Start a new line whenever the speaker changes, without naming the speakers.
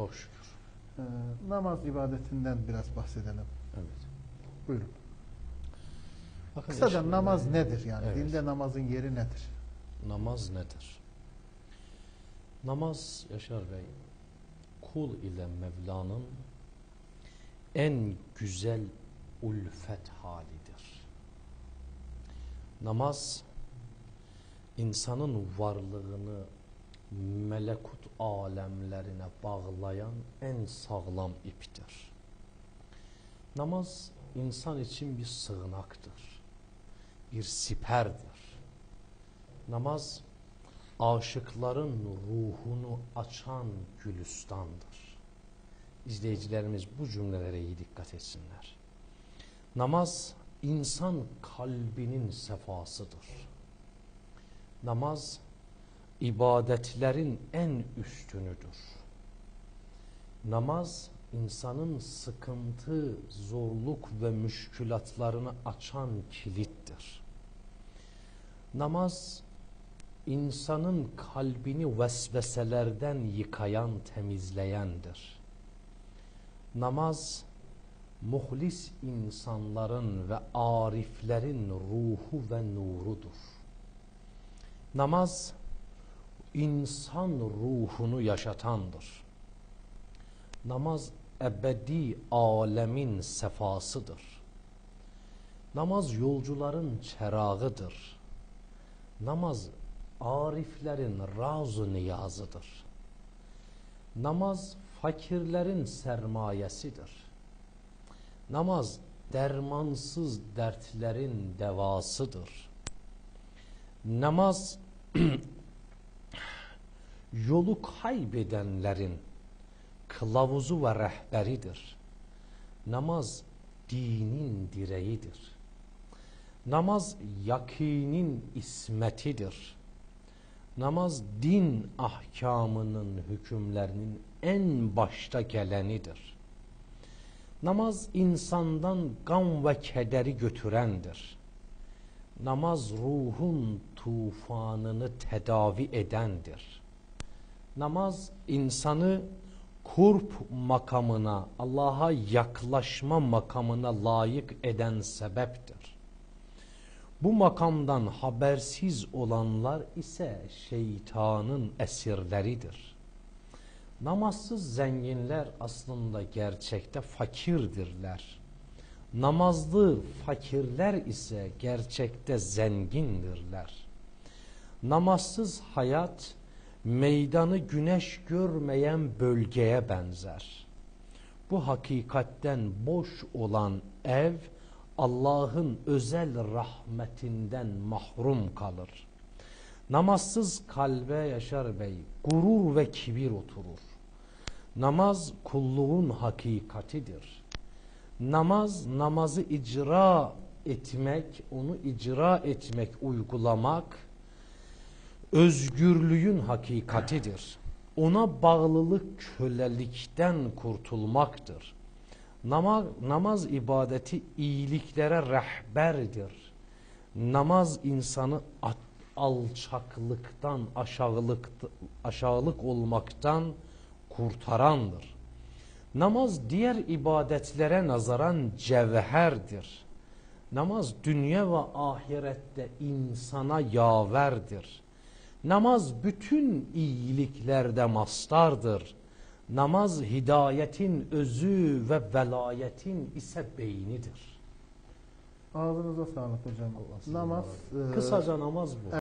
Çok şükür.
Ee, namaz ibadetinden biraz bahsedelim.
Evet.
Buyurun.
Bakın
Kısaca
şimdi-
namaz nedir yani?
Evet.
Dinde namazın yeri nedir?
Namaz nedir? Namaz Yaşar Bey kul ile Mevla'nın en güzel ulfet halidir. Namaz insanın varlığını melekut alemlerine bağlayan en sağlam iptir. Namaz insan için bir sığınaktır. Bir siperdir. Namaz aşıkların ruhunu açan gülistandır. İzleyicilerimiz bu cümlelere iyi dikkat etsinler. Namaz insan kalbinin sefasıdır. Namaz ibadetlerin en üstünüdür. Namaz insanın sıkıntı, zorluk ve müşkülatlarını açan kilittir. Namaz insanın kalbini vesveselerden yıkayan, temizleyendir. Namaz muhlis insanların ve ariflerin ruhu ve nurudur. Namaz insan ruhunu yaşatandır. Namaz ebedi alemin sefasıdır. Namaz yolcuların çerağıdır. Namaz ariflerin razı niyazıdır. Namaz fakirlerin sermayesidir. Namaz dermansız dertlerin devasıdır. Namaz yolu kaybedenlerin kılavuzu ve rehberidir. Namaz dinin direğidir. Namaz yakinin ismetidir. Namaz din ahkamının hükümlerinin en başta gelenidir. Namaz insandan gam ve kederi götürendir. Namaz ruhun tufanını tedavi edendir. Namaz insanı kurp makamına, Allah'a yaklaşma makamına layık eden sebeptir. Bu makamdan habersiz olanlar ise şeytanın esirleridir. Namazsız zenginler aslında gerçekte fakirdirler. Namazlı fakirler ise gerçekte zengindirler. Namazsız hayat meydanı güneş görmeyen bölgeye benzer. Bu hakikatten boş olan ev Allah'ın özel rahmetinden mahrum kalır. Namazsız kalbe Yaşar Bey gurur ve kibir oturur. Namaz kulluğun hakikatidir. Namaz namazı icra etmek, onu icra etmek, uygulamak özgürlüğün hakikatidir. Ona bağlılık kölelikten kurtulmaktır. Namaz, namaz ibadeti iyiliklere rehberdir. Namaz insanı alçaklıktan, aşağılık, aşağılık olmaktan kurtarandır. Namaz diğer ibadetlere nazaran cevherdir. Namaz dünya ve ahirette insana yaverdir. Namaz bütün iyiliklerde mastardır. Namaz hidayetin özü ve velayetin ise beynidir.
Ağzınıza sağlık hocam. Namaz e,
Kısaca namaz bu.